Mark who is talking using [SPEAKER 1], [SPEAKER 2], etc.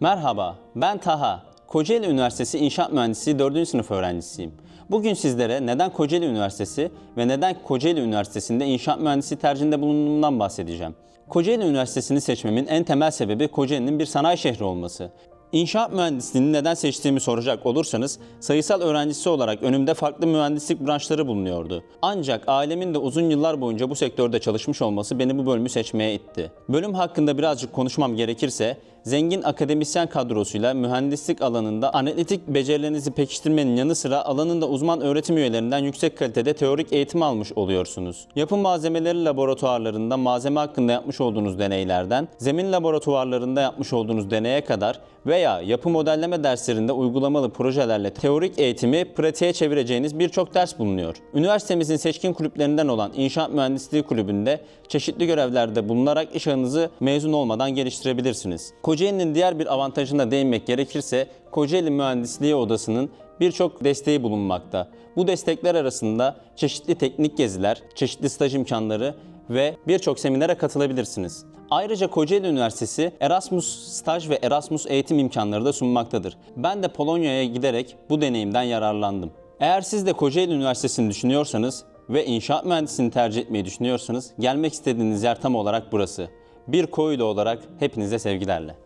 [SPEAKER 1] Merhaba, ben Taha. Kocaeli Üniversitesi İnşaat Mühendisliği 4. sınıf öğrencisiyim. Bugün sizlere neden Kocaeli Üniversitesi ve neden Kocaeli Üniversitesi'nde inşaat mühendisliği tercihinde bulunduğumdan bahsedeceğim. Kocaeli Üniversitesi'ni seçmemin en temel sebebi Kocaeli'nin bir sanayi şehri olması. İnşaat mühendisliğini neden seçtiğimi soracak olursanız sayısal öğrencisi olarak önümde farklı mühendislik branşları bulunuyordu. Ancak ailemin de uzun yıllar boyunca bu sektörde çalışmış olması beni bu bölümü seçmeye itti. Bölüm hakkında birazcık konuşmam gerekirse zengin akademisyen kadrosuyla mühendislik alanında analitik becerilerinizi pekiştirmenin yanı sıra alanında uzman öğretim üyelerinden yüksek kalitede teorik eğitim almış oluyorsunuz. Yapı malzemeleri laboratuvarlarında malzeme hakkında yapmış olduğunuz deneylerden, zemin laboratuvarlarında yapmış olduğunuz deneye kadar veya yapı modelleme derslerinde uygulamalı projelerle teorik eğitimi pratiğe çevireceğiniz birçok ders bulunuyor. Üniversitemizin seçkin kulüplerinden olan İnşaat Mühendisliği Kulübü'nde çeşitli görevlerde bulunarak iş ağınızı mezun olmadan geliştirebilirsiniz. Kocaeli'nin diğer bir avantajına değinmek gerekirse Kocaeli Mühendisliği Odası'nın birçok desteği bulunmakta. Bu destekler arasında çeşitli teknik geziler, çeşitli staj imkanları ve birçok seminere katılabilirsiniz. Ayrıca Kocaeli Üniversitesi Erasmus staj ve Erasmus eğitim imkanları da sunmaktadır. Ben de Polonya'ya giderek bu deneyimden yararlandım. Eğer siz de Kocaeli Üniversitesi'ni düşünüyorsanız ve inşaat mühendisliğini tercih etmeyi düşünüyorsanız gelmek istediğiniz yer tam olarak burası. Bir koylu olarak hepinize sevgilerle.